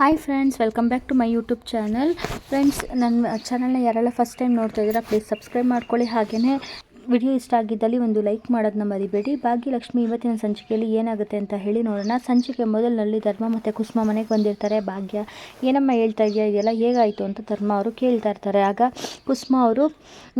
Hi friends welcome back to my YouTube channel friends ನನ್ನ ಚಾನಲ್ನ ಯಾರೆಲ್ಲ ಫಸ್ಟ್ ಟೈಮ್ ನೋಡ್ತಾ ಇದ್ದೀರಾ ಪ್ಲೀಸ್ ಸಬ್ಸ್ಕ್ರೈಬ್ ಮಾಡ್ಕೊಳ್ಳಿ. ಹಾಗೆಯೇ ವಿಡಿಯೋ ಇಷ್ಟ ಆಗಿದ್ದಲ್ಲಿ ಒಂದು ಲೈಕ್ ಮಾಡೋದನ್ನ ಮರಿಬೇಡಿ. ಭಾಗ್ಯಲಕ್ಷ್ಮಿ ಇವತ್ತಿನ ಸಂಚಿಕೆಯಲ್ಲಿ ಏನಾಗುತ್ತೆ ಅಂತ ಹೇಳಿ ನೋಡೋಣ. ಸಂಚಿಕೆ ಮೊದಲಿನಲ್ಲಿ ಧರ್ಮ ಮತ್ತು ಕುಸುಮ ಮನೆಗೆ ಬಂದಿರ್ತಾರೆ. ಭಾಗ್ಯ, ಏನಮ್ಮ ಹೇಳ್ತಾ ಇದೆಯಾ? ಇದೆಲ್ಲ ಹೇಗಾಯಿತು ಅಂತ ಧರ್ಮ ಅವರು ಕೇಳ್ತಾ ಇರ್ತಾರೆ. ಆಗ ಕುಸುಮ ಅವರು,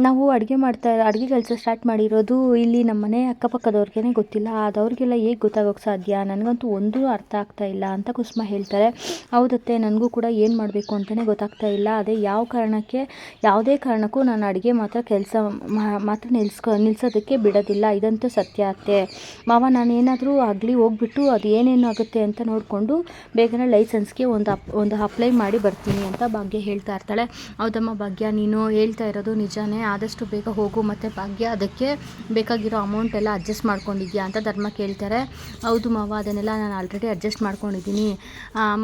ನಾವು ಅಡುಗೆ ಮಾಡ್ತಾ ಅಡುಗೆ ಕೆಲಸ ಸ್ಟಾರ್ಟ್ ಮಾಡಿರೋದು ಇಲ್ಲಿ ನಮ್ಮ ಮನೆ ಅಕ್ಕಪಕ್ಕದವ್ರಿಗೇ ಗೊತ್ತಿಲ್ಲ. ಅದವ್ರಿಗೆಲ್ಲ ಹೇಗೆ ಗೊತ್ತಾಗೋಕ್ಕೆ ಸಾಧ್ಯ? ನನಗಂತೂ ಒಂದೂ ಅರ್ಥ ಆಗ್ತಾ ಇಲ್ಲ ಅಂತ ಕುಸುಮ ಹೇಳ್ತಾರೆ. ಹೌದತ್ತೆ, ನನಗೂ ಕೂಡ ಏನು ಮಾಡಬೇಕು ಅಂತಲೇ ಗೊತ್ತಾಗ್ತಾ ಇಲ್ಲ. ಅದೇ ಯಾವ ಕಾರಣಕ್ಕೆ, ಯಾವುದೇ ಕಾರಣಕ್ಕೂ ನಾನು ಅಡುಗೆ ಮಾತ್ರ ಕೆಲಸ ಮಾತ್ರ ನಿಲ್ಸ್ಕೊ ನಿಲ್ಸೋದಕ್ಕೆ ಬಿಡೋದಿಲ್ಲ. ಇದಂತೂ ಸತ್ಯ ಅತ್ತೆ. ಮಾವ ನಾನು ಏನಾದರೂ ಆಗಲಿ ಹೋಗ್ಬಿಟ್ಟು ಅದು ಏನೇನು ಆಗುತ್ತೆ ಅಂತ ನೋಡಿಕೊಂಡು ಬೇಗನೆ ಲೈಸೆನ್ಸ್ಗೆ ಒಂದು ಅಪ್ ಒಂದು ಅಪ್ಲೈ ಮಾಡಿ ಬರ್ತೀನಿ ಅಂತ ಭಾಗ್ಯ ಹೇಳ್ತಾ ಇರ್ತಾಳೆ. ಹೌದಮ್ಮ ಭಾಗ್ಯ, ನೀನು ಹೇಳ್ತಾ ಇರೋದು ನಿಜಾನೇ. ಆದಷ್ಟು ಬೇಗ ಹೋಗು ಮತ್ತು ಭಾಗ್ಯ, ಅದಕ್ಕೆ ಬೇಕಾಗಿರೋ ಅಮೌಂಟ್ ಎಲ್ಲ ಅಡ್ಜಸ್ಟ್ ಮಾಡ್ಕೊಂಡಿದ್ಯಾ ಅಂತ ಧರ್ಮ ಕೇಳ್ತಾರೆ. ಹೌದು ಮಾವ, ಅದನ್ನೆಲ್ಲ ನಾನು ಆಲ್ರೆಡಿ ಅಡ್ಜಸ್ಟ್ ಮಾಡ್ಕೊಂಡಿದ್ದೀನಿ.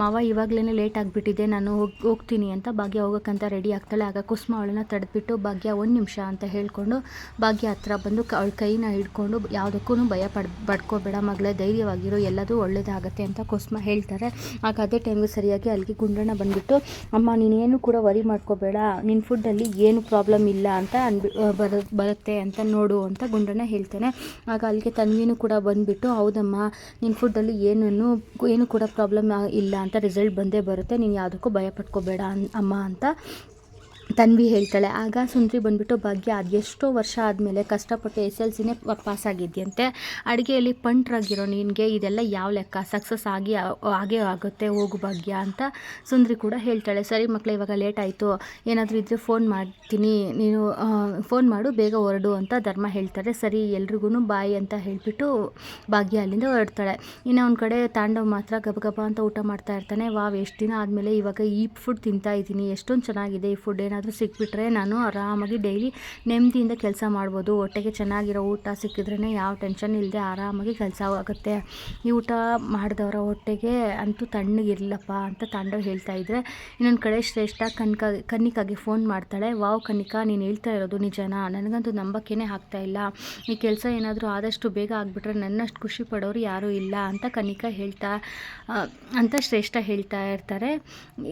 ಮಾವ ಇವಾಗಲೇ ಲೇಟ್ ಆಗಿಬಿಟ್ಟಿದೆ. ನಾನು ಹೋಗಿ ಹೋಗ್ತೀನಿ ಅಂತ ಭಾಗ್ಯ ಹೋಗೋಕ್ಕಂತ ರೆಡಿ ಆಗ್ತಾಳೆ. ಆಗ ಕುಸುಮ ಅವಳನ್ನ ತಡೆದ್ಬಿಟ್ಟು ಭಾಗ್ಯ, ಒಂದು ನಿಮಿಷ ಅಂತ ಹೇಳ್ಕೊಂಡು ಭಾಗ್ಯ ಹತ್ರ ಬಂದು ಅವಳ ಕೈನ ಹಿಡ್ಕೊಂಡು ಯಾವುದಕ್ಕೂ ಭಯ ಪಡ್ ಪಡ್ಕೋಬೇಡ. ಮಗಳೇ ಧೈರ್ಯವಾಗಿರೋ, ಎಲ್ಲದೂ ಒಳ್ಳೇದಾಗತ್ತೆ ಅಂತ ಕುಸುಮ ಹೇಳ್ತಾರೆ. ಆಗ ಅದೇ ಟೈಮ್ಗೆ ಸರಿಯಾಗಿ ಅಲ್ಲಿಗೆ ಗುಂಡಣ್ಣ ಬಂದುಬಿಟ್ಟು, ಅಮ್ಮ, ನೀನೇನು ಕೂಡ ವರಿ ಮಾಡ್ಕೋಬೇಡ. ನಿನ್ನ ಫುಡ್ಡಲ್ಲಿ ಏನು ಪ್ರಾಬ್ಲಮ್ ಇಲ್ಲ ಅಂತ ಅನ್ಬಿ ಬರ ಬರುತ್ತೆ ಅಂತ ನೋಡು ಅಂತ ಗುಂಡಣ್ಣ ಹೇಳ್ತಾನೆ. ಆಗ ಅಲ್ಲಿಗೆ ತನ್ವಿನೂ ಕೂಡ ಬಂದುಬಿಟ್ಟು, ಹೌದಮ್ಮ ನಿನ್ನ ಫುಡ್ಡಲ್ಲಿ ಏನೂ ಏನು ಕೂಡ ಪ್ರಾಬ್ಲಮ್ ಇಲ್ಲ ಅಂತ ರಿಸಲ್ಟ್ ಬಂದೇ ಬರುತ್ತೆ. ನೀನು ಯಾವುದಕ್ಕೂ ಭಯ ಪಡ್ಕೋಬೇಡ ಅಮ್ಮ ಅಂತ ತನ್ವಿ ಹೇಳ್ತಾಳೆ, ಆಗ ಸುಂದ್ರಿ ಬಂದ್ಬಿಟ್ಟು ಭಾಗ್ಯ ಅದೆಷ್ಟೋ ವರ್ಷ ಆದಮೇಲೆ ಕಷ್ಟಪಟ್ಟು ಎಸ್ ಎಲ್ ಸಿನೇ ಪಾಸ್ ಆಗಿದ್ಯಂತೆ ಅಡುಗೆಯಲ್ಲಿ ಪಂಟ್ರಾಗಿರೋ ನಿನಗೆ ಇದೆಲ್ಲ ಯಾವ ಲೆಕ್ಕ? ಸಕ್ಸಸ್ ಆಗಿ ಹಾಗೆ ಆಗೇ ಆಗುತ್ತೆ, ಹೋಗು ಭಾಗ್ಯ, ಅಂತ ಸುಂದ್ರಿ ಕೂಡ ಹೇಳ್ತಾಳೆ. ಸರಿ ಮಕ್ಕಳು ಇವಾಗ ಲೇಟ್ ಆಯಿತು. ಏನಾದರೂ ಇದ್ದರೆ ಫೋನ್ ಮಾಡ್ತೀನಿ. ನೀನು ಫೋನ್ ಮಾಡು, ಬೇಗ ಹೊರಡು, ಅಂತ ಧರ್ಮ ಹೇಳ್ತಾರೆ. ಸರಿ ಎಲ್ರಿಗೂ ಬಾಯಿ, ಅಂತ ಹೇಳಿಬಿಟ್ಟು ಭಾಗ್ಯ ಅಲ್ಲಿಂದ ಹೊರಡ್ತಾಳೆ. ಇನ್ನು ಒಂದು ಕಡೆ ತಾಂಡವ್ ಮಾತ್ರ ಗಬಗಬ ಅಂತ ಊಟ ಮಾಡ್ತಾ ಇರ್ತಾನೆ. ವಾವ್, ಎಷ್ಟು ದಿನ ಆದಮೇಲೆ ಇವಾಗ ಈ ಫುಡ್ ತಿಂತಾ ಇದ್ದೀನಿ ಎಷ್ಟೊಂದು ಚೆನ್ನಾಗಿದೆ ಈ ಫುಡ್ ಏನಾದರೂ ಸಿಕ್ಬಿಟ್ರೆ ನಾನು ಆರಾಮಾಗಿ ಡೈಲಿ ನೆಮ್ಮದಿಯಿಂದ ಕೆಲಸ ಮಾಡ್ಬೋದು. ಹೊಟ್ಟೆಗೆ ಚೆನ್ನಾಗಿರೋ ಊಟ ಸಿಕ್ಕಿದ್ರೇ ಯಾವ ಟೆನ್ಷನ್ ಇಲ್ಲದೆ ಆರಾಮಾಗಿ ಕೆಲಸ ಆಗುತ್ತೆ. ಈ ಊಟ ಮಾಡಿದವರ ಹೊಟ್ಟೆಗೆ ಅಂತೂ ತಣ್ಣಗಿರಲಪ್ಪ ಅಂತ ತಾಂಡವ್ ಹೇಳ್ತಾ ಇದ್ರೆ ಇನ್ನೊಂದು ಕಡೆ ಶ್ರೇಷ್ಠ ಕನ್ಕ, ಕನ್ನಿಕಾಗೆ ಫೋನ್ ಮಾಡ್ತಾಳೆ. ವಾವ್ ಕನ್ನಿಕಾ, ನೀನು ಹೇಳ್ತಾ ಇರೋದು ನಿಜನಾ? ನನಗಂತೂ ನಂಬಕ್ಕೇ ಆಗ್ತಾ ಇಲ್ಲ. ಈ ಕೆಲಸ ಏನಾದರೂ ಆದಷ್ಟು ಬೇಗ ಆಗಿಬಿಟ್ರೆ ನನ್ನಷ್ಟು ಖುಷಿ ಪಡೋರು ಯಾರೂ ಇಲ್ಲ ಅಂತ ಕನ್ನಿಕಾ ಹೇಳ್ತಾ ಅಂತ ಶ್ರೇಷ್ಠ ಹೇಳ್ತಾ ಇರ್ತಾರೆ.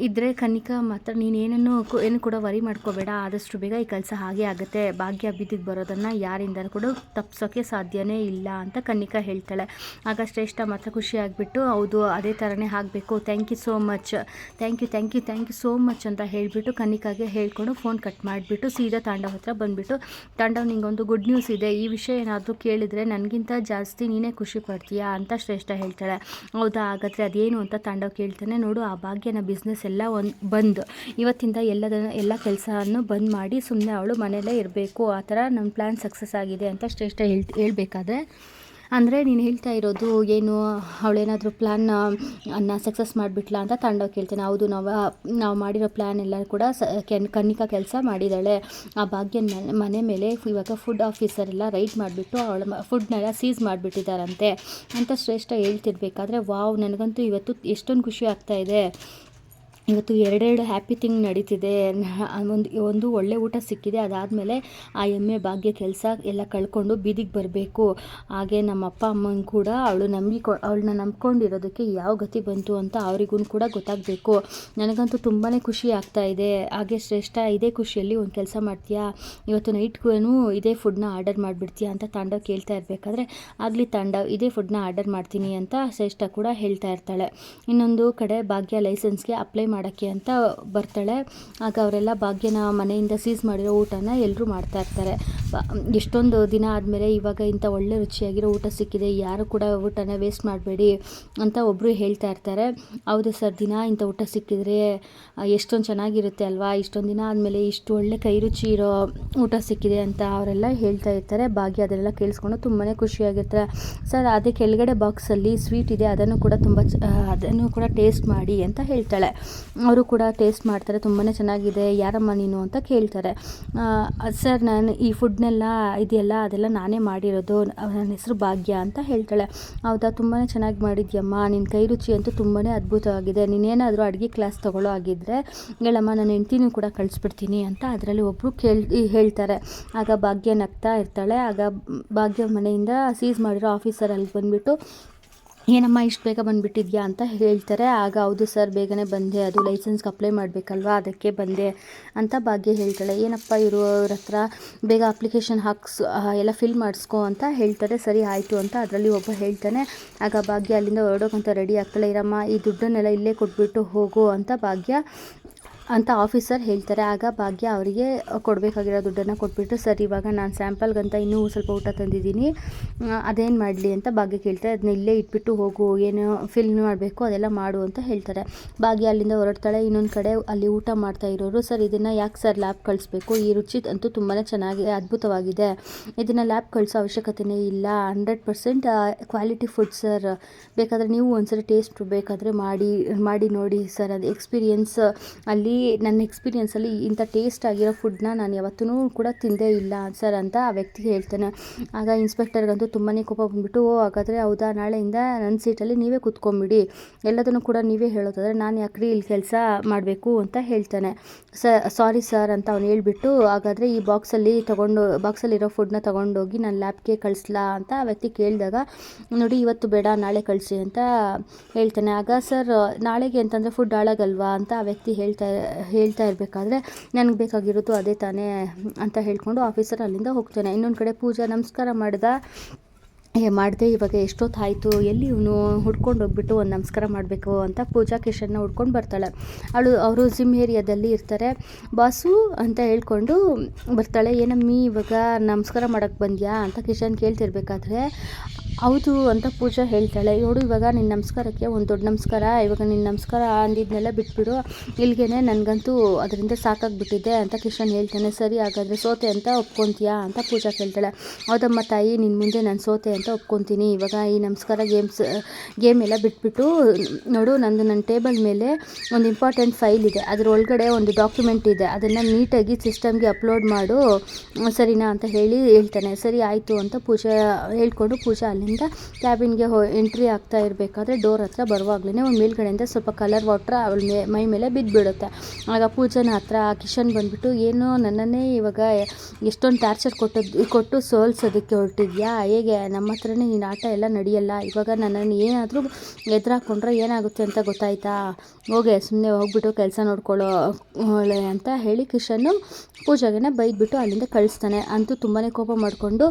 ಇದ್ರೆ ಕನ್ನಿಕಾ ಮಾತ್ರ ನೀನೇನನ್ನು ಏನು ಕೂಡ ಮಾಡ್ಕೋಬೇಡ, ಆದಷ್ಟು ಬೇಗ ಈ ಕೆಲಸ ಹಾಗೆ ಆಗುತ್ತೆ, ಭಾಗ್ಯ ಬೀದಿಗೆ ಬರೋದನ್ನು ಯಾರಿಂದಲೂ ಕೂಡ ತಪ್ಸೋಕ್ಕೆ ಸಾಧ್ಯವೇ ಇಲ್ಲ ಅಂತ ಕನ್ನಿಕಾ ಹೇಳ್ತಾಳೆ. ಆಗ ಶ್ರೇಷ್ಠ ಮಾತ್ರ ಖುಷಿಯಾಗಿಬಿಟ್ಟು ಹೌದು, ಅದೇ ಥರನೇ ಆಗಬೇಕು thank you so much thank you thank you thank you so much ಅಂತ ಹೇಳಿಬಿಟ್ಟು ಕನ್ನಿಕಾಗೆ ಹೇಳ್ಕೊಂಡು ಫೋನ್ ಕಟ್ ಮಾಡಿಬಿಟ್ಟು ಸೀದಾ ತಾಂಡವ್ ಹತ್ರ ಬಂದುಬಿಟ್ಟು, ತಾಂಡವ್, ನಿಂಗೊಂದು ಗುಡ್ ನ್ಯೂಸ್ ಇದೆ, ಈ ವಿಷಯ ಏನಾದರೂ ಕೇಳಿದರೆ ನನಗಿಂತ ಜಾಸ್ತಿ ನೀನೇ ಖುಷಿ ಪಡ್ತೀಯಾ? ಅಂತ ಶ್ರೇಷ್ಠ ಹೇಳ್ತಾಳೆ. ಹೌದಾ, ಹಾಗಾದರೆ ಅದೇನು? ಅಂತ ತಾಂಡವ್ ಕೇಳ್ತಾನೆ. ನೋಡು, ಆ ಭಾಗ್ಯನ ಬಿಸ್ನೆಸ್ ಎಲ್ಲ ಒಂದು, ಬಂದು, ಇವತ್ತಿಂದ ಎಲ್ಲದನ್ನ, ಎಲ್ಲ ಕೆಲಸವನ್ನು ಬಂದ್ ಮಾಡಿ ಸುಮ್ಮನೆ ಅವಳು ಮನೆಯಲ್ಲೇ ಇರಬೇಕು. ಆ ಥರ ನನ್ನ ಪ್ಲ್ಯಾನ್ ಸಕ್ಸಸ್ ಆಗಿದೆ ಅಂತ ಶ್ರೇಷ್ಠ ಹೇಳ್, ಹೇಳ್ಬೇಕಾದ್ರೆ. ಅಂದರೆ ನೀನು ಹೇಳ್ತಾ ಇರೋದು ಏನು, ಅವಳೇನಾದರೂ ಪ್ಲ್ಯಾನ್ ಅನ್ನ ಸಕ್ಸಸ್ ಮಾಡಿಬಿಟ್ಲಾ ಅಂತ ತಂಡೋಗಿ ಕೇಳ್ತೇನೆ. ಹೌದು, ನಾವು ನಾವು ಮಾಡಿರೋ ಪ್ಲ್ಯಾನ್ ಎಲ್ಲ ಕೂಡ ಸ, ಕೆನ್, ಕನ್ನಿಕಾ ಕೆಲಸ ಮಾಡಿದ್ದಾಳೆ ಆ ಭಾಗ್ಯನ ಮನೆ- ಮೇಲೆ ಇವಾಗ ಫುಡ್ ಆಫೀಸರ್ ಎಲ್ಲ ರೈಡ್ ಮಾಡಿಬಿಟ್ಟು ಅವಳ ಫುಡ್ನೆಲ್ಲ ಸೀಸ್ ಮಾಡಿಬಿಟ್ಟಿದ್ದಾರಂತೆ ಅಂತ ಶ್ರೇಷ್ಠ ಹೇಳ್ತಿರ್ಬೇಕಾದ್ರೆ, ವಾವ್, ನನಗಂತೂ ಇವತ್ತು ಎಷ್ಟೊಂದು ಖುಷಿ ಆಗ್ತಾ ಇದೆ. ಇವತ್ತು ಎರಡೆರಡು ಹ್ಯಾಪಿ ಥಿಂಗ್ ನಡೀತಿದೆ. ಒಂದು ಒಂದು ಒಳ್ಳೆ ಊಟ ಸಿಕ್ಕಿದೆ. ಅದಾದಮೇಲೆ ಆ ಎಮ್ಮೆ ಭಾಗ್ಯ ಕೆಲಸ ಎಲ್ಲ ಕಳ್ಕೊಂಡು ಬೀದಿಗೆ ಬರಬೇಕು. ಹಾಗೆ ನಮ್ಮ ಅಪ್ಪ, ಅಮ್ಮನ ಕೂಡ ಅವಳು ನಂಬಿಕೊ ಅವಳನ್ನ ನಂಬ್ಕೊಂಡಿರೋದಕ್ಕೆ ಯಾವ ಗತಿ ಬಂತು ಅಂತ ಅವರಿಗೂ ಕೂಡ ಗೊತ್ತಾಗಬೇಕು. ನನಗಂತೂ ತುಂಬಾ ಖುಷಿ ಆಗ್ತಾ ಇದೆ. ಹಾಗೆ ಶ್ರೇಷ್ಠ, ಇದೇ ಖುಷಿಯಲ್ಲಿ ಒಂದು ಕೆಲಸ ಮಾಡ್ತೀಯಾ? ಇವತ್ತು ನೈಟ್ಗೂ ಇದೇ ಫುಡ್ನ ಆರ್ಡರ್ ಮಾಡಿಬಿಡ್ತೀಯಾ ಅಂತ ತಾಂಡವ್ ಕೇಳ್ತಾ ಇರಬೇಕಾದ್ರೆ ಆಗಲಿ ತಾಂಡವ್, ಇದೇ ಫುಡ್ನ ಆರ್ಡರ್ ಮಾಡ್ತೀನಿ ಅಂತ ಶ್ರೇಷ್ಠ ಕೂಡ ಹೇಳ್ತಾ ಇರ್ತಾಳೆ. ಇನ್ನೊಂದು ಕಡೆ ಭಾಗ್ಯ ಲೈಸೆನ್ಸ್ಗೆ ಅಪ್ಲೈ ಮಾಡೋಕ್ಕೆ ಅಂತ ಬರ್ತಾಳೆ. ಆಗ ಅವರೆಲ್ಲ ಭಾಗ್ಯನ ಮನೆಯಿಂದ ಸೀಸ್ ಮಾಡಿರೋ ಊಟನ ಎಲ್ಲರೂ ಮಾಡ್ತಾ ಇರ್ತಾರೆ. ಎಷ್ಟೊಂದು ದಿನ ಆದಮೇಲೆ ಇವಾಗ ಇಂಥ ಒಳ್ಳೆ ರುಚಿಯಾಗಿರೋ ಊಟ ಸಿಕ್ಕಿದೆ. ಯಾರು ಕೂಡ ಊಟನ ವೇಸ್ಟ್ ಮಾಡಬೇಡಿ ಅಂತ ಒಬ್ಬರು ಹೇಳ್ತಾ ಇರ್ತಾರೆ. ಹೌದು ಸರ್ ದಿನ ಇಂಥ ಊಟ ಸಿಕ್ಕಿದ್ರೆ ಎಷ್ಟೊಂದು ಚೆನ್ನಾಗಿರುತ್ತೆ ಅಲ್ವಾ? ಇಷ್ಟೊಂದು ದಿನ ಆದಮೇಲೆ ಇಷ್ಟು ಒಳ್ಳೆ ಕೈ ರುಚಿ ಇರೋ ಊಟ ಸಿಕ್ಕಿದೆ ಅಂತ ಅವರೆಲ್ಲ ಹೇಳ್ತಾ ಇರ್ತಾರೆ. ಭಾಗ್ಯ ಅದೆಲ್ಲ ಕೇಳಿಸ್ಕೊಂಡು ತುಂಬಾ ಖುಷಿಯಾಗಿರ್ತಾರೆ. ಸರ್ ಅದೇ ಕೆಳಗಡೆ ಬಾಕ್ಸಲ್ಲಿ ಸ್ವೀಟ್ ಇದೆ. ಅದನ್ನು ಕೂಡ ತುಂಬ ಅದನ್ನು ಕೂಡ ಟೇಸ್ಟ್ ಮಾಡಿ ಅಂತ ಹೇಳ್ತಾಳೆ. ಅವರು ಕೂಡ ಟೇಸ್ಟ್ ಮಾಡ್ತಾರೆ ತುಂಬಾ ಚೆನ್ನಾಗಿದೆ, ಯಾರಮ್ಮ ನೀನು ಅಂತ ಕೇಳ್ತಾರೆ. ಸರ್, ನಾನು ಈ ಫುಡ್ನೆಲ್ಲ ಇದೆಯಲ್ಲ ಅದೆಲ್ಲ ನಾನೇ ಮಾಡಿರೋದು, ನನ್ನ ಹೆಸರು ಭಾಗ್ಯ ಅಂತ ಹೇಳ್ತಾಳೆ. ಹೌದಾ ತುಂಬಾ ಚೆನ್ನಾಗಿ ಮಾಡಿದ್ಯಮ್ಮ ನಿನ್ನ ಕೈ ರುಚಿ ಅಂತೂ ತುಂಬಾ ಅದ್ಭುತವಾಗಿದೆ. ನೀನೇನಾದರೂ ಅಡುಗೆ ಕ್ಲಾಸ್ ತೊಗೊಳ್ಳೋ ಆಗಿದ್ದರೆ ಹೇಳಮ್ಮ, ನನ್ನ ಹೆಂಡ್ತಿನೂ ಕೂಡ ಕಳಿಸ್ಬಿಡ್ತೀನಿ ಅಂತ ಅದರಲ್ಲಿ ಒಬ್ಬರು ಕೇಳ್, ಹೇಳ್ತಾರೆ. ಆಗ ಭಾಗ್ಯ ನಗ್ತಾ ಇರ್ತಾಳೆ. ಆಗ ಭಾಗ್ಯ ಮನೆಯಿಂದ ಸೀಸ್ ಮಾಡಿರೋ ಆಫೀಸರ್ ಅಲ್ಲಿ ಬಂದುಬಿಟ್ಟು ಏನಮ್ಮ, ಇಷ್ಟು ಬೇಗ ಬಂದುಬಿಟ್ಟಿದ್ಯಾ ಅಂತ ಹೇಳ್ತಾರೆ. ಆಗ ಹೌದು ಸರ್, ಬೇಗನೆ ಬಂದೆ. ಅದು ಲೈಸೆನ್ಸ್ಗೆ ಅಪ್ಲೈ ಮಾಡಬೇಕಲ್ವಾ? ಅದಕ್ಕೆ ಬಂದೆ ಅಂತ ಭಾಗ್ಯ ಹೇಳ್ತಾಳೆ. ಏನಪ್ಪ ಇರುವವ್ರ ಹತ್ರ, ಬೇಗ ಅಪ್ಲಿಕೇಶನ್ ಹಾಕ್ಸ್ ಎಲ್ಲ ಫಿಲ್ ಮಾಡಿಸ್ಕೊ ಅಂತ ಹೇಳ್ತಾರೆ. ಸರಿ, ಆಯಿತು ಅಂತ ಅದರಲ್ಲಿ ಒಬ್ಬ ಹೇಳ್ತಾನೆ. ಆಗ ಭಾಗ್ಯ ಅಲ್ಲಿಂದ ಹೊರಡೋಕ್ಕಂತ ರೆಡಿ ಆಗ್ತಾಳೆ. ಇರಮ್ಮ, ಈ ದುಡ್ಡನ್ನೆಲ್ಲ ಇಲ್ಲೇ ಕೊಟ್ಬಿಟ್ಟು ಹೋಗು ಅಂತ ಭಾಗ್ಯ ಅಂತ ಆಫೀಸರ್ ಹೇಳ್ತಾರೆ. ಆಗ ಭಾಗ್ಯ ಅವರಿಗೆ ಕೊಡಬೇಕಾಗಿರೋ ದುಡ್ಡನ್ನು ಕೊಟ್ಬಿಟ್ಟು ಸರ್, ಇವಾಗ ನಾನು ಸ್ಯಾಂಪಲ್ಗಂತ ಇನ್ನೂ ಸ್ವಲ್ಪ ಊಟ ತಂದಿದ್ದೀನಿ. ಅದೇನು ಮಾಡಲಿ? ಅಂತ ಭಾಗ್ಯ ಕೇಳ್ತಾರೆ. ಅದನ್ನ ಇಲ್ಲೇ ಇಟ್ಬಿಟ್ಟು ಹೋಗು, ಏನು ಫಿಲ್ ಮಾಡಬೇಕು, ಅದೆಲ್ಲ ಮಾಡು ಅಂತ ಹೇಳ್ತಾರೆ. ಭಾಗ್ಯ ಅಲ್ಲಿಂದ ಹೊರಡ್ತಾಳೆ. ಇನ್ನೊಂದು ಕಡೆ ಅಲ್ಲಿ ಊಟ ಮಾಡ್ತಾ ಇರೋರು, ಸರ್, ಇದನ್ನು ಯಾಕೆ ಸರ್ ಲ್ಯಾಬ್ ಕಳಿಸ್ಬೇಕು? ಈ ರುಚಿ ಅಂತೂ ತುಂಬಾ ಚೆನ್ನಾಗಿ ಅದ್ಭುತವಾಗಿದೆ. ಇದನ್ನು ಲ್ಯಾಬ್ ಕಳಿಸೋ ಅವಶ್ಯಕತೆಯೇ ಇಲ್ಲ. Hundred percent quality food sir. ಬೇಕಾದರೆ ನೀವು ಒಂದ್ಸರಿ ಟೇಸ್ಟ್ ಬೇಕಾದರೆ ಮಾಡಿ ಮಾಡಿ ನೋಡಿ ಸರ್. ಅದು ಎಕ್ಸ್ಪೀರಿಯನ್ಸ್ ಅಲ್ಲಿ ನನ್ನ ಎಕ್ಸ್ಪೀರಿಯನ್ಸಲ್ಲಿ ಇಂಥ ಟೇಸ್ಟ್ ಆಗಿರೋ ಫುಡ್ನ ನಾನು ಯಾವತ್ತೂ ಕೂಡ ತಿಂದೇ ಇಲ್ಲ ಸರ್ ಅಂತ ಆ ವ್ಯಕ್ತಿ ಹೇಳ್ತಾನೆ. ಆಗ ಇನ್ಸ್ಪೆಕ್ಟರ್ಗಂತೂ ತುಂಬಾ ಕೋಪ ಬಂದ್ಬಿಟ್ಟು, ಓ, ಹಾಗಾದರೆ ಹೌದಾ? ನಾಳೆಯಿಂದ ನನ್ನ ಸೀಟಲ್ಲಿ ನೀವೇ ಕೂತ್ಕೊಂಬಿಡಿ. ಎಲ್ಲದನ್ನು ಕೂಡ ನೀವೇ ಹೇಳೋದಾದರೆ ನಾನು ಯಾಕ್ರಿ ಇಲ್ಲಿ ಕೆಲಸ ಮಾಡಬೇಕು ಅಂತ ಹೇಳ್ತಾನೆ. ಸ ಸಾರಿ ಸರ್ ಅಂತ ಅವ್ನು ಹೇಳ್ಬಿಟ್ಟು, ಹಾಗಾದರೆ ಈ ಬಾಕ್ಸಲ್ಲಿ ತೊಗೊಂಡು ಬಾಕ್ಸಲ್ಲಿರೋ ಫುಡ್ನ ತೊಗೊಂಡೋಗಿ ನಾನು ಲ್ಯಾಬ್ಗೆ ಕಳಿಸ್ಲಾ? ಅಂತ ಆ ವ್ಯಕ್ತಿ ಕೇಳಿದಾಗ, ನೋಡಿ, ಇವತ್ತು ಬೇಡ, ನಾಳೆ ಕಳಿಸಿ ಅಂತ ಹೇಳ್ತಾನೆ. ಆಗ ಸರ್ ನಾಳೆಗೆ ಅಂತಂದರೆ ಫುಡ್ ಹಾಳಾಗಲ್ವಾ? ಅಂತ ಆ ವ್ಯಕ್ತಿ ಹೇಳ್ತಾ ಹೇಳ್ತಾ ಇರಬೇಕಾದ್ರೆ ನನಗೆ ಬೇಕಾಗಿರೋದು ಅದೇ ತಾನೇ ಅಂತ ಹೇಳ್ಕೊಂಡು ಆಫೀಸರ್ ಅಲ್ಲಿಂದ ಹೋಗ್ತಾನೆ. ಇನ್ನೊಂದು ಕಡೆ ಪೂಜಾ ನಮಸ್ಕಾರ ಮಾಡಿದ. ಏ, ಮಾಡಿದೆ ಇವಾಗ ಎಷ್ಟೊತ್ತಾಯಿತು, ಎಲ್ಲಿ ಇವನು ಹುಡ್ಕೊಂಡು ಹೋಗ್ಬಿಟ್ಟು ಒಂದು ನಮಸ್ಕಾರ ಮಾಡಬೇಕು ಅಂತ ಪೂಜಾ ಕಿಶನ್ನ ಹುಡ್ಕೊಂಡು ಬರ್ತಾಳೆ. ಅವಳು, ಅವರು ಜಿಮ್ ಏರಿಯಾದಲ್ಲಿ ಇರ್ತಾರೆ. ಬಾಸು ಅಂತ ಹೇಳ್ಕೊಂಡು ಬರ್ತಾಳೆ. ಏನಮ್ಮಿ, ಇವಾಗ ನಮಸ್ಕಾರ ಮಾಡೋಕ್ಕೆ ಬಂದ್ಯಾ ಅಂತ ಕಿಶನ್ ಕೇಳ್ತಿರ್ಬೇಕಾದ್ರೆ ಹೌದು ಅಂತ ಪೂಜಾ ಹೇಳ್ತಾಳೆ. ನೋಡು, ಇವಾಗ ನಿನ್ನ ನಮಸ್ಕಾರಕ್ಕೆ ಒಂದು ದೊಡ್ಡ ನಮಸ್ಕಾರ. ಇವಾಗ ನಿನ್ನ ನಮಸ್ಕಾರ ಅಂದಿದ್ನೆಲ್ಲ ಬಿಟ್ಬಿಡು. ಇಲ್ಲಿಗೆ ನನಗಂತೂ ಅದರಿಂದ ಸಾಕಾಗ್ಬಿಟ್ಟಿದೆ ಅಂತ ಕಿಶನ್ ಹೇಳ್ತಾನೆ. ಸರಿ, ಹಾಗಾದರೆ ಸೋತೆ ಅಂತ ಒಪ್ಕೊತೀಯಾ? ಅಂತ ಪೂಜಾ ಕೇಳ್ತಾಳೆ. ಹೌದಮ್ಮ ತಾಯಿ ನಿನ್ನ ಮುಂದೆ ನಾನು ಸೋತೆ ಅಂತ ಒಪ್ಕೊತೀನಿ. ಇವಾಗ ಈ ನಮಸ್ಕಾರ ಗೇಮ್ಸ್, ಗೇಮ್ ಎಲ್ಲ ಬಿಟ್ಬಿಟ್ಟು ನೋಡು, ನಂದು ನನ್ನ ಟೇಬಲ್ ಮೇಲೆ ಒಂದು ಇಂಪಾರ್ಟೆಂಟ್ ಫೈಲ್ ಇದೆ. ಅದರ ಒಳಗಡೆ ಒಂದು ಡಾಕ್ಯುಮೆಂಟ್ ಇದೆ. ಅದನ್ನು ನೀಟಾಗಿ ಸಿಸ್ಟಮ್ಗೆ ಅಪ್ಲೋಡ್ ಮಾಡು. ಸರಿನಾ? ಅಂತ ಹೇಳಿ ಹೇಳ್ತಾನೆ. ಸರಿ, ಆಯಿತು, ಅಂತ ಪೂಜಾ ಹೇಳ್ಕೊಂಡು ಪೂಜಾ ಅಲ್ಲಿಂದ ಕ್ಯಾಬಿನ್ಗೆ ಹೋ, ಎಂಟ್ರಿ ಆಗ್ತಾ ಇರಬೇಕಾದ್ರೆ ಡೋರ್ ಹತ್ರ ಬರುವಾಗ್ಲೇ ಒಂದು ಮೇಲ್ಗಡೆಯಿಂದ ಸ್ವಲ್ಪ ಕಲರ್ ವಾಟ್ರ್ ಅವಳ ಮೇ, ಮೈ ಮೇಲೆ ಬಿದ್ದುಬಿಡುತ್ತೆ ಆಗ ಪೂಜನ ಹತ್ರ ಕಿಶನ್ ಬಂದುಬಿಟ್ಟು, ಏನು ನನ್ನನ್ನೇ ಇವಾಗ ಎಷ್ಟೊಂದು ಟಾರ್ಚರ್ ಕೊಟ್ಟದ್ದು, ಕೊಟ್ಟು ಸೋಲ್ಸೋದಕ್ಕೆ ಹೊರಟಿದ್ಯಾ? ಹೇಗೆ? ನಮ್ಮ ಹತ್ರನೇ ನೀನು ಆಟ ಎಲ್ಲ ನಡೆಯಲ್ಲ? ಇವಾಗ ನನ್ನನ್ನು ಏನಾದರೂ ಎದುರಾಕೊಂಡ್ರೆ ಏನಾಗುತ್ತೆ ಅಂತ ಗೊತ್ತಾಯ್ತಾ? ಹೋಗೆ ಸುಮ್ಮನೆ ಹೋಗ್ಬಿಟ್ಟು ಕೆಲಸ ನೋಡ್ಕೊಳ್ಳೋ ಅಂತ ಹೇಳಿ ಕಿಶನ್ನು ಪೂಜಾಗೆನ ಬೈದ್ಬಿಟ್ಟು ಅಲ್ಲಿಂದ ಕಳಿಸ್ತಾನೆ. ಅಂತೂ ತುಂಬಾ ಕೋಪ ಮಾಡಿಕೊಂಡು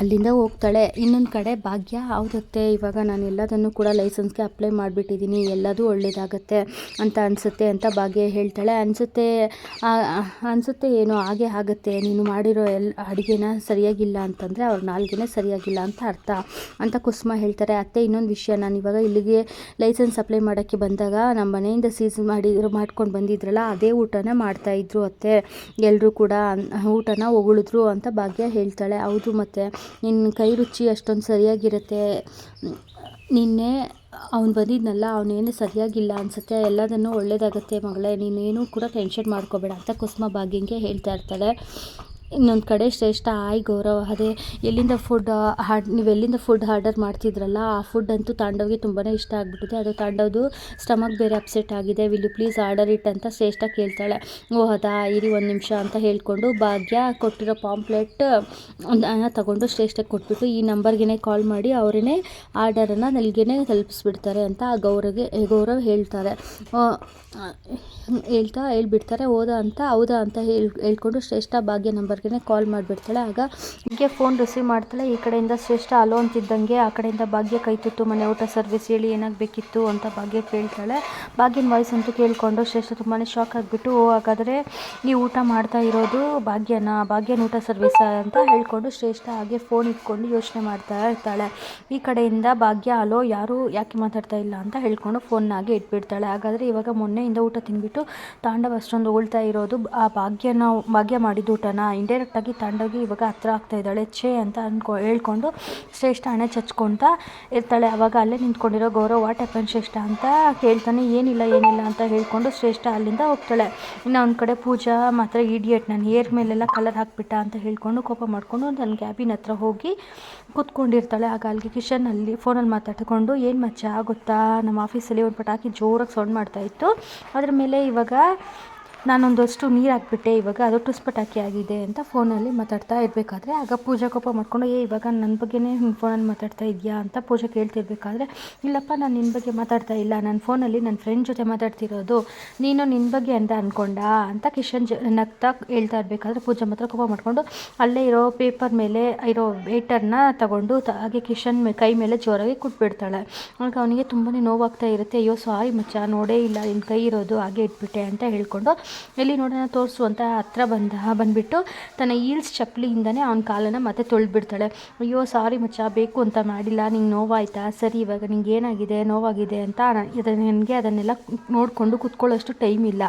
ಅಲ್ಲಿಂದ ಹೋಗ್ತಾಳೆ. ಇನ್ನೊಂದು ಕಡೆ, ಭಾಗ್ಯ, ಹೌದತ್ತೆ, ಇವಾಗ ನಾನು ಎಲ್ಲದನ್ನು ಕೂಡ ಲೈಸೆನ್ಸ್ಗೆ ಅಪ್ಲೈ ಮಾಡಿಬಿಟ್ಟಿದ್ದೀನಿ, ಎಲ್ಲದೂ ಒಳ್ಳೇದಾಗತ್ತೆ ಅಂತ ಅನಿಸುತ್ತೆ ಅಂತ ಭಾಗ್ಯ ಹೇಳ್ತಾಳೆ. ಅನಿಸುತ್ತೆ ಅನಿಸುತ್ತೆ ಏನೋ ಹಾಗೆ ಆಗುತ್ತೆ. ನೀನು ಮಾಡಿರೋ ಎಲ್ಲ ಅಡುಗೆನ ಸರಿಯಾಗಿಲ್ಲ ಅಂತಂದರೆ ಅವ್ರ ನಾಲ್ಗೆನೇ ಸರಿಯಾಗಿಲ್ಲ ಅಂತ ಅರ್ಥ ಅಂತ ಕುಸುಮ ಹೇಳ್ತಾರೆ. ಅತ್ತೆ, ಇನ್ನೊಂದು ವಿಷಯ, ನಾನು ಇವಾಗ ಇಲ್ಲಿಗೆ ಲೈಸೆನ್ಸ್ ಅಪ್ಲೈ ಮಾಡೋಕ್ಕೆ ಬಂದಾಗ ನಮ್ಮ ಮನೆಯಿಂದ ಸೀಸ್ ಮಾಡಿ, ಮಾಡ್ಕೊಂಡು ಬಂದಿದ್ರಲ್ಲ, ಅದೇ ಊಟನ ಮಾಡ್ತಾಯಿದ್ರು ಅತ್ತೆ. ಎಲ್ಲರೂ ಕೂಡ ಊಟನ ಹೊಗಳಿದ್ರು ಅಂತ ಭಾಗ್ಯ ಹೇಳ್ತಾಳೆ. ಹೌದು ಮತ್ತು ನಿನ್ನ ಕೈ ರುಚಿ ಅಷ್ಟೊಂದು ಸರಿಯಾಗಿರುತ್ತೆ. ನಿನ್ನೆ ಅವ್ನು ಬಂದಿದ್ನಲ್ಲ ಅವನೇನು ಸರಿಯಾಗಿಲ್ಲ ಅನಿಸುತ್ತೆ, ಎಲ್ಲದನ್ನು ಒಳ್ಳೇದಾಗುತ್ತೆ ಮಗಳೇ, ನೀನೇನು ಕೂಡ ಟೆನ್ಷನ್ ಮಾಡ್ಕೋಬೇಡ ಅಂತ ಕುಸುಮ ಭಾಗ್ಯಂಗೆ ಹೇಳ್ತಾ ಇರ್ತಾಳೆ. ಇನ್ನೊಂದು ಕಡೆ ಶ್ರೇಷ್ಠ, ಆಯ್ ಗೌರವ. ಅದೇ ಎಲ್ಲಿಂದ ಫುಡ್ ಹಾಡ್, ನೀವು ಎಲ್ಲಿಂದ ಫುಡ್ ಆರ್ಡರ್ ಮಾಡ್ತಿದ್ರಲ್ಲ, ಆ ಫುಡ್ ಅಂತೂ ತಾಂಡವ್ಗೆ ತುಂಬಾ ಇಷ್ಟ ಆಗಿಬಿಟ್ಟಿದೆ. ಅದು ತಾಂಡವ್ದು ಸ್ಟಮಕ್ ಬೇರೆ ಅಪ್ಸೆಟ್ ಆಗಿದೆ. Will you please order it ಅಂತ ಶ್ರೇಷ್ಠ ಕೇಳ್ತಾಳೆ. ಓ ಅದಾ ಇರಿ ಒಂದು ನಿಮಿಷ ಅಂತ ಹೇಳಿಕೊಂಡು ಭಾಗ್ಯ ಕೊಟ್ಟಿರೋ ಪಾಂಪ್ಲೆಟ್ ತಗೊಂಡು ಶ್ರೇಷ್ಠಕ್ಕೆ ಕೊಟ್ಬಿಟ್ಟು ಈ ನಂಬರ್ಗೆ ಕಾಲ್ ಮಾಡಿ ಅವರೇ ಆರ್ಡರನ್ನು ನಲ್ಗೆ ತಲುಪಿಸ್ಬಿಡ್ತಾರೆ ಅಂತ ಆ ಗೌರವ್ಗೆ, ಗೌರವ್ ಹೇಳ್ತಾರೆ. ಹೇಳ್ತಾ ಹೇಳ್ಬಿಡ್ತಾರೆ. ಹೋದ ಅಂತ, ಹೌದಾ ಅಂತ ಹೇಳಿ, ಹೇಳ್ಕೊಂಡು ಶ್ರೇಷ್ಠ ಭಾಗ್ಯ ನಂಬರ್ಗೆ ಕಾಲ್ ಮಾಡಿಬಿಡ್ತಾಳೆ. ಆಗ ಹೀಗೆ ಫೋನ್ ರಿಸೀವ್ ಮಾಡ್ತಾಳೆ. ಈ ಕಡೆಯಿಂದ ಶ್ರೇಷ್ಠ ಅಲೋ ಅಂತಿದ್ದಂಗೆ ಆ ಕಡೆಯಿಂದ ಭಾಗ್ಯ ಕೈ ತುತ್ತು, ಮನೆ ಊಟ ಸರ್ವಿಸ್ ಹೇಳಿ ಏನಾಗಬೇಕಿತ್ತು ಅಂತ ಭಾಗ್ಯ ಕೇಳ್ತಾಳೆ. ಭಾಗ್ಯನ ವಾಯ್ಸ್ ಅಂತೂ ಕೇಳಿಕೊಂಡು ಶ್ರೇಷ್ಠ ತುಂಬಾ ಶಾಕ್ ಆಗಿಬಿಟ್ಟು ಹಾಗಾದರೆ ನೀವು ಊಟ ಮಾಡ್ತಾ ಇರೋದು ಭಾಗ್ಯನ? ಭಾಗ್ಯನ ಊಟ ಸರ್ವಿಸ್ ಅಂತ ಹೇಳ್ಕೊಂಡು ಶ್ರೇಷ್ಠ ಹಾಗೆ ಫೋನ್ ಇಟ್ಕೊಂಡು ಯೋಚನೆ ಮಾಡ್ತಾ ಇರ್ತಾಳೆ. ಈ ಕಡೆಯಿಂದ ಭಾಗ್ಯ, ಅಲೋ, ಯಾರು ಯಾಕೆ ಮಾತಾಡ್ತಾ ಇಲ್ಲ? ಅಂತ ಹೇಳ್ಕೊಂಡು ಫೋನ್ನಾಗೆ ಇಟ್ಬಿಡ್ತಾಳೆ. ಹಾಗಾದರೆ ಇವಾಗ ಮೊನ್ನೆಯಿಂದ ಊಟ ತಿನ್ಬಿಟ್ಟು ತಾಂಡವ ಅಷ್ಟೊಂದು ಉಳ್ತಾ ಇರೋದು ಆ ಭಾಗ್ಯನ, ಭಾಗ್ಯ ಮಾಡಿದ ಊಟನ? ಇಂಡೈರೆಕ್ಟಾಗಿ ತಂಡೋಗಿ ಇವಾಗ ಹತ್ರ ಆಗ್ತಾ ಇದ್ದಾಳೆ. ಛೇ ಅಂತ ಅನ್ಕೊ, ಹೇಳ್ಕೊಂಡು ಶ್ರೇಷ್ಠ ಹಣೆ ಚಚ್ಕೊತಾ ಇರ್ತಾಳೆ. ಅವಾಗ ಅಲ್ಲೇ ನಿಂತ್ಕೊಂಡಿರೋ ಗೌರವ್ ವಾಟ್ ಹ್ಯಾಪನ್ ಶ್ರೇಷ್ಠ? ಅಂತ ಕೇಳ್ತಾನೆ. ಏನಿಲ್ಲ ಏನಿಲ್ಲ, ಅಂತ ಹೇಳ್ಕೊಂಡು ಶ್ರೇಷ್ಠ ಅಲ್ಲಿಂದ ಹೋಗ್ತಾಳೆ. ಇನ್ನು ಅವ್ನ ಕಡೆ ಪೂಜಾ ಮಾತ್ರ ಇಡಿಯಟ್ ನಾನು ಹೇರ್ ಮೇಲೆಲ್ಲ ಕಲರ್ ಹಾಕ್ಬಿಟ್ಟ, ಅಂತ ಹೇಳ್ಕೊಂಡು ಕೋಪ ಮಾಡಿಕೊಂಡು ನನ್ನ ಕ್ಯಾಬಿನ್ ಹತ್ರ ಹೋಗಿ ಕೂತ್ಕೊಂಡಿರ್ತಾಳೆ. ಆಗ ಅಲ್ಲಿಗೆ ಕಿಶನ್ ಅಲ್ಲಿ ಫೋನಲ್ಲಿ ಮಾತಾಡ್ಕೊಂಡು, ಏನು ಮಚ್ಚ, ಗೊತ್ತಾ? ನಮ್ಮ ಆಫೀಸಲ್ಲಿ ಒಂದು ಪಟಾಕಿ ಜೋರಾಗಿ ಸೌಂಡ್ ಮಾಡ್ತಾಯಿತ್ತು ಅದ್ರ ಮೇಲೆ ಇವಾಗ ನಾನೊಂದಷ್ಟು ನೀರು ಹಾಕ್ಬಿಟ್ಟೆ, ಇವಾಗ ಅದು ಟುಸ್ ಪಟಾಕಿ ಆಗಿದೆ ಅಂತ ಫೋನಲ್ಲಿ ಮಾತಾಡ್ತಾ ಇರಬೇಕಾದ್ರೆ, ಆಗ ಪೂಜಾ ಕೋಪ ಮಾಡ್ಕೊಂಡು, ಏ, ಇವಾಗ ನನ್ನ ಬಗ್ಗೆನೇ ಫೋನಲ್ಲಿ ಮಾತಾಡ್ತಾ ಇದೆಯಾ? ಅಂತ ಪೂಜಾ ಕೇಳ್ತಿರ್ಬೇಕಾದ್ರೆ, ಇಲ್ಲಪ್ಪ, ನಾನು ನಿನ್ನ ಬಗ್ಗೆ ಮಾತಾಡ್ತಾ ಇಲ್ಲ. ನನ್ನ ಫೋನಲ್ಲಿ ನನ್ನ ಫ್ರೆಂಡ್ ಜೊತೆ ಮಾತಾಡ್ತಿರೋದು. ನೀನು ನಿನ್ನ ಬಗ್ಗೆ ಅಂತ ಅಂದ್ಕೊಂಡ ಅಂತ ಕಿಶನ್ ಜ, ನಗ್ತಾ ಹೇಳ್ತಾ ಇರಬೇಕಾದ್ರೆ ಪೂಜಾ ಮಾತ್ರ ಕೋಪ ಮಾಡಿಕೊಂಡು, ಅಲ್ಲೇ ಇರೋ ಪೇಪರ್ ಮೇಲೆ, ಇರೋ ವೇಟರ್ನ ತಗೊಂಡು ಹಾಗೆ ಕಿಶನ್ ಕೈ ಮೇಲೆ ಜೋರಾಗಿ ಕುಟ್ಬಿಡ್ತಾಳೆ. ಆಗ ಅವನಿಗೆ ತುಂಬಾ ನೋವಾಗ್ತಾ ಇರುತ್ತೆ, ಅಯ್ಯೋ, ಸಾರಿ ಮಚ್ಚ, ನೋಡೇ ಇಲ್ಲ ನಿನ್ನ ಕೈ ಇರೋದು, ಹಾಗೆ ಇಟ್ಬಿಟ್ಟೆ ಅಂತ ಹೇಳ್ಕೊಂಡು ಎಲ್ಲಿ ನೋಡೋಣ ತೋರಿಸು ಅಂತ ಹತ್ರ ಬಂದ ಬಂದುಬಿಟ್ಟು ತನ್ನ ಈಲ್ಸ್ ಚಪ್ಪಲಿಯಿಂದನೇ ಅವ್ನ ಕಾಲನ್ನು ಮತ್ತೆ ತೊಳೆದ್ಬಿಡ್ತಾಳೆ. ಅಯ್ಯೋ ಸಾರಿ ಮಚ್ಚ, ಬೇಕು ಅಂತ ಮಾಡಿಲ್ಲ, ನಿಂಗೆ ನೋವಾಯ್ತಾ? ಸರಿ, ಇವಾಗ ನಿಂಗೆ ಏನಾಗಿದೆ, ನೋವಾಗಿದೆ ಅಂತ ನನಗೆ ಅದನ್ನೆಲ್ಲ ನೋಡಿಕೊಂಡು ಕುತ್ಕೊಳ್ಳೋಷ್ಟು ಟೈಮ್ ಇಲ್ಲ.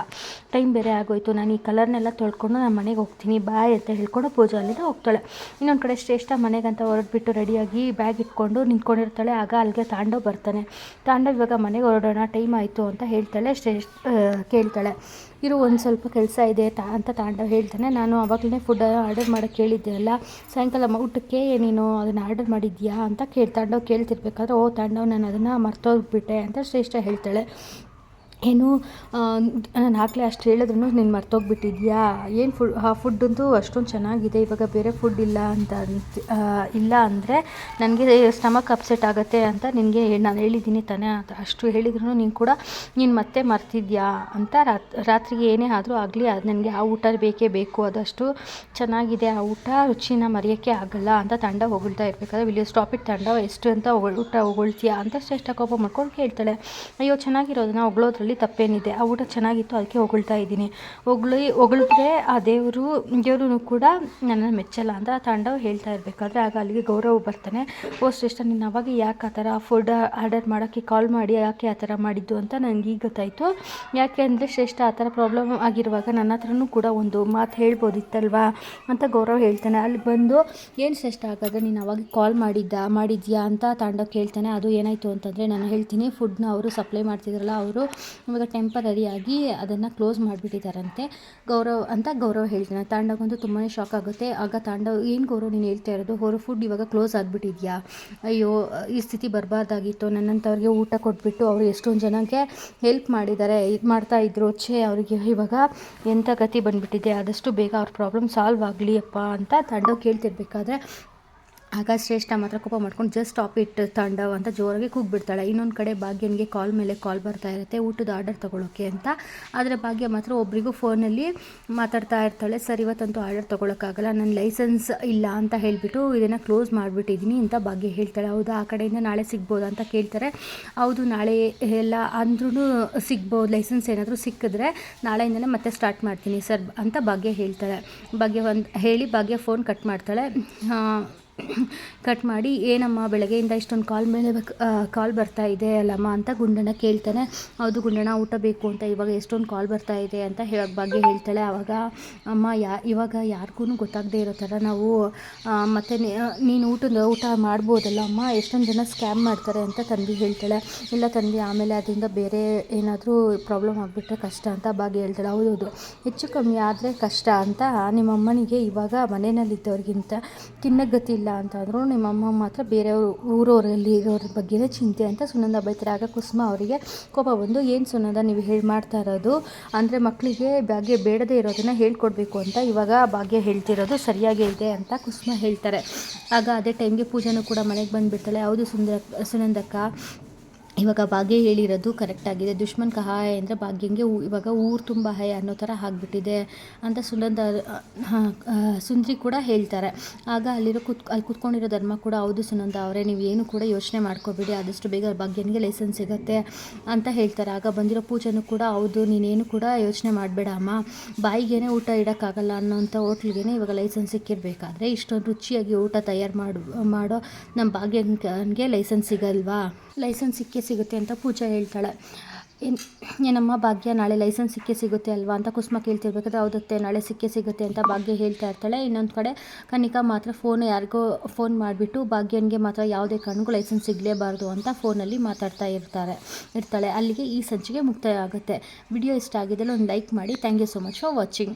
ಟೈಮ್ ಬೇರೆ ಆಗೋಯ್ತು. ನಾನು ಈ ಕಲರ್ನೆಲ್ಲ ತೊಳ್ಕೊಂಡು ನಾನು ಮನೆಗೆ ಹೋಗ್ತೀನಿ. ಬಾಯ್ ಅಂತ ಹೇಳ್ಕೊಂಡು ಪೂಜಾ ಅಲ್ಲಿಂದ ಹೋಗ್ತಾಳೆ. ಇನ್ನೊಂದು ಕಡೆ ಶ್ರೇಷ್ಠ ಮನೆಗಂತ ಹೊರಡ್ಬಿಟ್ಟು ರೆಡಿಯಾಗಿ ಬ್ಯಾಗ್ ಇಟ್ಕೊಂಡು ನಿಂತ್ಕೊಂಡಿರ್ತಾಳೆ. ಆಗ ಅಲ್ಲಿಗೆ ತಾಂಡೋ ಬರ್ತಾನೆ. ತಾಂಡೋ ಇವಾಗ ಮನೆಗೆ ಹೊರಡೋಣ ಟೈಮ್ ಆಯಿತು ಅಂತ ಹೇಳ್ತಾಳೆ ಶ್ರೇಷ್ಠ ಕೇಳ್ತಾಳೆ. ಇರು, ಒಂದು ಸ್ವಲ್ಪ ಕೆಲಸ ಇದೆ ತಾ, ಅಂತ ತಾಂಡವ್ ಹೇಳ್ತಾನೆ. ನಾನು ಆವಾಗಲೇ ಫುಡ್ ಆರ್ಡರ್ ಮಾಡೋಕ್ಕೆ ಕೇಳಿದ್ದೆ ಅಲ್ಲ. ಸಾಯಂಕಾಲ ಊಟಕ್ಕೆ ನೀನು ಅದನ್ನು ಆರ್ಡರ್ ಮಾಡಿದ್ಯಾ ಅಂತ ಕೇಳಿ ತಾಂಡವ್ ಕೇಳ್ತಿರ್ಬೇಕಾದ್ರೆ, ಓ ತಾಂಡವ್, ನಾನು ಅದನ್ನು ಮರ್ತೋಗ್ಬಿಟ್ಟೆ ಅಂತ ಶ್ರೇಷ್ಠ ಹೇಳ್ತಾಳೆ. ಏನು ನಾನು ಆಗಲೇ ಅಷ್ಟು ಹೇಳಿದ್ರು ನೀನು ಮರ್ತೋಗ್ಬಿಟ್ಟಿದ್ಯಾ? ಏನು ಫುಡ್ ಆ ಫುಡ್ಡಂತೂ ಅಷ್ಟೊಂದು ಚೆನ್ನಾಗಿದೆ, ಇವಾಗ ಬೇರೆ ಫುಡ್ ಇಲ್ಲ ಅಂತ ಇಲ್ಲ ಅಂದರೆ ನನಗೆ ಸ್ಟಮಕ್ ಅಪ್ಸೆಟ್ ಆಗುತ್ತೆ ಅಂತ ನಿನಗೆ ನಾನು ಹೇಳಿದ್ದೀನಿ ತಾನೇ ಅಂತ. ಅಷ್ಟು ಹೇಳಿದ್ರು ನೀನು ಕೂಡ ನೀನು ಮತ್ತೆ ಮರ್ತಿದ್ಯಾ ಅಂತ ರಾತ್ರಿಗೆ ಏನೇ ಆದರೂ ಆಗಲಿ, ಅದು ನನಗೆ ಆ ಊಟ ಬೇಕೇ ಬೇಕು, ಅದಷ್ಟು ಚೆನ್ನಾಗಿದೆ, ಆ ಊಟ ರುಚಿನ ಮರೆಯೋಕ್ಕೆ ಆಗಲ್ಲ ಅಂತ ತಂಡ ಹೊಗಳ್ತಾ ಇರಬೇಕಾದ್ರೆ ವಿಲಿಯೋ ಸ್ಟಾಪ್ ಇಟ್ ತಂಡ, ಎಷ್ಟು ಅಂತ ಊಟ ಹೊಗಳ್ತೀಯಾ? ಅಂತ ಶ್ರೇಷ್ಠ ಕೋಪ ಮಾಡ್ಕೊಂಡು ಕೇಳ್ತಾಳೆ. ಅಯ್ಯೋ, ಚೆನ್ನಾಗಿರೋದನ್ನ ಹೊಗಳೋದ್ರಲ್ಲಿ ತಪ್ಪೇನಿದೆ. ಆ ಊಟ ಚೆನ್ನಾಗಿತ್ತು, ಅದಕ್ಕೆ ಹೊಗಳ್ತಾ ಇದ್ದೀನಿ. ಹೊಗಳಿ, ಹೊಗಳಿದ್ರೆ ಆ ದೇವರು ದೇವರು ಕೂಡ ನನ್ನನ್ನು ಮೆಚ್ಚಲ್ಲ ಅಂತ ತಾಂಡವ್ ಹೇಳ್ತಾ ಇರಬೇಕಾದ್ರೆ ಆಗ ಅಲ್ಲಿಗೆ ಗೌರವ್ ಬರ್ತಾನೆ. ಓ, ಶ್ರೇಷ್ಠ, ನೀನು ಅವಾಗ ಯಾಕೆ ಆ ಥರ ಫುಡ್ ಆರ್ಡರ್ ಮಾಡೋಕ್ಕೆ ಕಾಲ್ ಮಾಡಿ, ಯಾಕೆ ಆ ಥರ ಮಾಡಿದ್ದು ಅಂತ ನನಗೆ ಈಗ ಗೊತ್ತಾಯಿತು. ಯಾಕೆ ಅಂದರೆ ಶ್ರೇಷ್ಠ ಆ ಥರ ಪ್ರಾಬ್ಲಮ್ ಆಗಿರುವಾಗ ನನ್ನ ಹತ್ರನೂ ಕೂಡ ಒಂದು ಮಾತು ಹೇಳ್ಬೋದಿತ್ತಲ್ವಾ ಅಂತ ಗೌರವ್ ಹೇಳ್ತಾನೆ. ಅಲ್ಲಿ ಬಂದು, ಏನು ಶ್ರೇಷ್ಠ ಆಗಾದ್ರೆ ನೀನು ಅವಾಗ ಕಾಲ್ ಮಾಡಿದ್ದ, ಮಾಡಿದ್ಯಾ? ಅಂತ ತಾಂಡವ್ ಕೇಳ್ತಾನೆ. ಅದು ಏನಾಯಿತು ಅಂತಂದರೆ ನಾನು ಹೇಳ್ತೀನಿ ಫುಡ್ನ ಅವರು ಸಪ್ಲೈ ಮಾಡ್ತಿದ್ರಲ್ಲ, ಅವರು ಇವಾಗ ಟೆಂಪರರಿಯಾಗಿ ಅದನ್ನು ಕ್ಲೋಸ್ ಮಾಡಿಬಿಟ್ಟಿದ್ದಾರಂತೆ ಗೌರವ್ ಅಂತ ಗೌರವ್ ಹೇಳ್ತಾನೆ ತಾಂಡವಂತೂ ತುಂಬಾ ಶಾಕ್ ಆಗುತ್ತೆ. ಆಗ ತಾಂಡವ್ ಏನು ಗೌರವ್, ನೀನು ಹೇಳ್ತಾ ಇರೋದು? ಹೊರ ಫುಡ್ ಇವಾಗ ಕ್ಲೋಸ್ ಆಗಿಬಿಟ್ಟಿದ್ಯಾ? ಅಯ್ಯೋ, ಈ ಸ್ಥಿತಿ ಬರಬಾರ್ದಾಗಿತ್ತು. ನನ್ನಂಥವ್ರಿಗೆ ಊಟ ಕೊಟ್ಬಿಟ್ಟು ಅವರು ಎಷ್ಟೊಂದು ಜನಕ್ಕೆ ಹೆಲ್ಪ್ ಮಾಡಿದ್ದಾರೆ ಇದು ಮಾಡ್ತಾ ಇದ್ರು. ಛೇ, ಅವರಿಗೆ ಇವಾಗ ಎಂಥ ಗತಿ ಬಂದುಬಿಟ್ಟಿದೆ? ಆದಷ್ಟು ಬೇಗ ಅವ್ರ ಪ್ರಾಬ್ಲಮ್ ಸಾಲ್ವ್ ಆಗಲಿ ಅಪ್ಪ ಅಂತ ತಾಂಡವ್ ಕೇಳ್ತಿರ್ಬೇಕಾದ್ರೆ ಆಗ ಶ್ರೇಷ್ಠ ಮಾತ್ರ ಕೋಪ ಮಾಡ್ಕೊಂಡು ಜಸ್ಟ್ ಸ್ಟಾಪ್ ಇಟ್ ತಂಡವ್ ಅಂತ ಜೋರಾಗಿ ಕೂಗ್ಬಿಡ್ತಾಳೆ. ಇನ್ನೊಂದು ಕಡೆ ಭಾಗ್ಯನಿಗೆ ಕಾಲ್ ಮೇಲೆ ಕಾಲ್ ಬರ್ತಾ ಇರುತ್ತೆ, ಊಟದ ಆರ್ಡರ್ ತೊಗೊಳೋಕ್ಕೆ ಅಂತ. ಆದರೆ ಭಾಗ್ಯ ಮಾತ್ರ ಒಬ್ರಿಗೂ ಫೋನಲ್ಲಿ ಮಾತಾಡ್ತಾ ಇರ್ತಾಳೆ. ಸರ್, ಇವತ್ತಂತೂ ಆರ್ಡರ್ ತೊಗೊಳಕ್ಕಾಗಲ್ಲ ನನ್ನ ಲೈಸೆನ್ಸ್ ಇಲ್ಲ ಅಂತ ಹೇಳಿಬಿಟ್ಟು ಇದನ್ನು ಕ್ಲೋಸ್ ಮಾಡಿಬಿಟ್ಟಿದ್ದೀನಿ ಅಂತ ಭಾಗ್ಯ ಹೇಳ್ತಾಳೆ. ಹೌದಾ, ಆ ಕಡೆಯಿಂದ ನಾಳೆ ಸಿಗ್ಬೋದಾ ಅಂತ ಕೇಳ್ತಾರೆ. ಹೌದು, ನಾಳೆ ಎಲ್ಲ ಅಂದ್ರೂ ಸಿಗ್ಬೋದು ಲೈಸೆನ್ಸ್ ಏನಾದರೂ ಸಿಕ್ಕಿದ್ರೆ ನಾಳೆಯಿಂದನೇ ಮತ್ತೆ ಸ್ಟಾರ್ಟ್ ಮಾಡ್ತೀನಿ ಸರ್ ಅಂತ ಭಾಗ್ಯ ಹೇಳ್ತಾಳೆ. ಭಾಗ್ಯ ಒಂದು ಹೇಳಿ ಭಾಗ್ಯ ಫೋನ್ ಕಟ್ ಮಾಡ್ತಾಳೆ. ಕಟ್ ಮಾಡಿ ಏನಮ್ಮ ಬೆಳಗ್ಗೆಯಿಂದ ಇಷ್ಟೊಂದು ಕಾಲ್ ಮೇಲೆ ಕಾಲ್ ಬರ್ತಾ ಇದೆ ಅಲ್ಲಮ್ಮ ಅಂತ ಗುಂಡಣ್ಣ ಕೇಳ್ತಾನೆ. ಹೌದು ಗುಂಡಣ್ಣ ಊಟ ಬೇಕು ಅಂತ ಇವಾಗ ಎಷ್ಟೊಂದು ಕಾಲ್ ಬರ್ತಾ ಇದೆ ಅಂತ ಹೇಳೋ ಬಗ್ಗೆ ಹೇಳ್ತಾಳೆ. ಆವಾಗ ಅಮ್ಮ, ಯಾ, ಇವಾಗ ಯಾರಿಗೂ ಗೊತ್ತಾಗದೇ ಇರೋ ಥರ ನಾವು ಮತ್ತು ನೀನು ಊಟದ, ಊಟ ಮಾಡ್ಬೋದಲ್ಲ ಅಮ್ಮ, ಎಷ್ಟೊಂದು ಜನ ಸ್ಕ್ಯಾಮ್ ಮಾಡ್ತಾರೆ ಅಂತ ತಂದು ಹೇಳ್ತಾಳೆ. ಇಲ್ಲ ತಂದು, ಆಮೇಲೆ ಅದರಿಂದ ಬೇರೆ ಏನಾದರೂ ಪ್ರಾಬ್ಲಮ್ ಆಗಿಬಿಟ್ರೆ ಕಷ್ಟ ಅಂತ ಭಾಗಿ ಹೇಳ್ತಾಳೆ. ಹೌದೌದು, ಹೆಚ್ಚು ಕಮ್ಮಿ ಆದರೆ ಕಷ್ಟ ಅಂತ ನಿಮ್ಮ ಅಮ್ಮನಿಗೆ ಇವಾಗ ಮನೆಯಲ್ಲಿದ್ದವ್ರಿಗಿಂತ ತಿನ್ನೋ ಗತಿ ಇಲ್ಲ. ಅಂತಾದರೂ ನಿಮ್ಮ ಅಮ್ಮ ಮಾತ್ರ ಬೇರೆಯವರು ಊರವರಲ್ಲಿ ಇರೋರ ಬಗ್ಗೆನೇ ಚಿಂತೆ ಅಂತ ಸುನಂದ ಬೈತಾರೆ. ಆಗ ಕುಸುಮ ಅವರಿಗೆ ಕೋಪ ಬಂದು, ಏನು ಸುನಂದ, ನೀವು ಹೇಳಿ ಮಾಡ್ತಾ ಇರೋದು? ಅಂದರೆ ಮಕ್ಕಳಿಗೆ ಭಾಗ್ಯ ಬೇಡದೇ ಇರೋದನ್ನು ಹೇಳ್ಕೊಡ್ಬೇಕು ಅಂತ ಇವಾಗ ಭಾಗ್ಯ ಹೇಳ್ತಿರೋದು ಸರಿಯಾಗೇ ಇದೆ ಅಂತ ಕುಸುಮ ಹೇಳ್ತಾರೆ. ಆಗ ಅದೇ ಟೈಮ್ಗೆ ಪೂಜಾನು ಕೂಡ ಮನೆಗೆ ಬಂದುಬಿಡ್ತಾಳೆ. ಹೌದು ಸುಂದರ, ಸುನಂದಕ್ಕ ಇವಾಗ ಭಾಗ್ಯ ಹೇಳಿರೋದು ಕರೆಕ್ಟಾಗಿದೆ ದುಶ್ಮನ್ ಕಹಾಯ ಅಂದರೆ ಭಾಗ್ಯಂಗೆ ಇವಾಗ ಊರು ತುಂಬ ಹಯ ಅನ್ನೋ ಥರ ಆಗ್ಬಿಟ್ಟಿದೆ ಅಂತ ಸುನಂದ ಸುಂದ್ರಿ ಕೂಡ ಹೇಳ್ತಾರೆ. ಆಗ ಅಲ್ಲಿರೋ ಕುತ್ ಅಲ್ಲಿ ಕುತ್ಕೊಂಡಿರೋ ಧರ್ಮ ಕೂಡ ಹೌದು ಸುನಂದ ಅವರೇ, ನೀವು ಏನು ಕೂಡ ಯೋಚನೆ ಮಾಡ್ಕೋಬೇಡಿ, ಆದಷ್ಟು ಬೇಗ ಭಾಗ್ಯನಿಗೆ ಲೈಸೆನ್ಸ್ ಸಿಗುತ್ತೆ ಅಂತ ಹೇಳ್ತಾರೆ. ಆಗ ಬಂದಿರೋ ಪೂಜೆನೂ ಕೂಡ ಹೌದು, ನೀನೇನು ಕೂಡ ಯೋಚನೆ ಮಾಡಬೇಡ ಅಮ್ಮ. ಬಾಯಿಗೇನೆ ಊಟ ಇಡೋಕ್ಕಾಗಲ್ಲ ಅನ್ನೋಂಥ ಹೋಟ್ಲಿಗೆ ಇವಾಗ ಲೈಸೆನ್ಸ್ ಸಿಕ್ಕಿರಬೇಕಾದ್ರೆ ಇಷ್ಟೊಂದು ರುಚಿಯಾಗಿ ಊಟ ತಯಾರು ಮಾಡು ಮಾಡೋ ನಮ್ಮ ಭಾಗ್ಯನಿಗೆ ಲೈಸೆನ್ಸ್ ಸಿಗಲ್ವಾ? ಲೈಸೆನ್ಸ್ ಸಿಕ್ಕೇ ಸಿಗುತ್ತೆ ಅಂತ ಪೂಜಾ ಹೇಳ್ತಾಳೆ. ಏನಮ್ಮ ಭಾಗ್ಯ ನಾಳೆ ಲೈಸೆನ್ಸ್ ಸಿಕ್ಕೇ ಸಿಗುತ್ತೆ ಅಲ್ವಾ ಅಂತ ಕುಸುಮ ಕೇಳ್ತಿರ್ಬೇಕಾದ್ರೆ ಹೌದತ್ತೆ, ನಾಳೆ ಸಿಕ್ಕೇ ಸಿಗುತ್ತೆ ಅಂತ ಭಾಗ್ಯ ಹೇಳ್ತಾ ಇರ್ತಾಳೆ. ಇನ್ನೊಂದು ಕಡೆ ಕನಿಕಾ ಮಾತ್ರ ಫೋನ್ ಯಾರಿಗೋ ಫೋನ್ ಮಾಡಿಬಿಟ್ಟು ಭಾಗ್ಯನಿಗೆ ಮಾತ್ರ ಯಾವುದೇ ಕಾರಣಕ್ಕೂ ಲೈಸೆನ್ಸ್ ಸಿಗಲೇಬಾರ್ದು ಅಂತ ಫೋನಲ್ಲಿ ಮಾತಾಡ್ತಾ ಇರ್ತಾರೆ, ಇರ್ತಾಳೆ. ಅಲ್ಲಿಗೆ ಈ ಸಂಚಿಗೆ ಮುಕ್ತಾಯ ಆಗುತ್ತೆ. ವಿಡಿಯೋ ಇಷ್ಟ ಆಗಿದ್ದಲ್ಲಿ ಒಂದು ಲೈಕ್ ಮಾಡಿ. Thank you so much for watching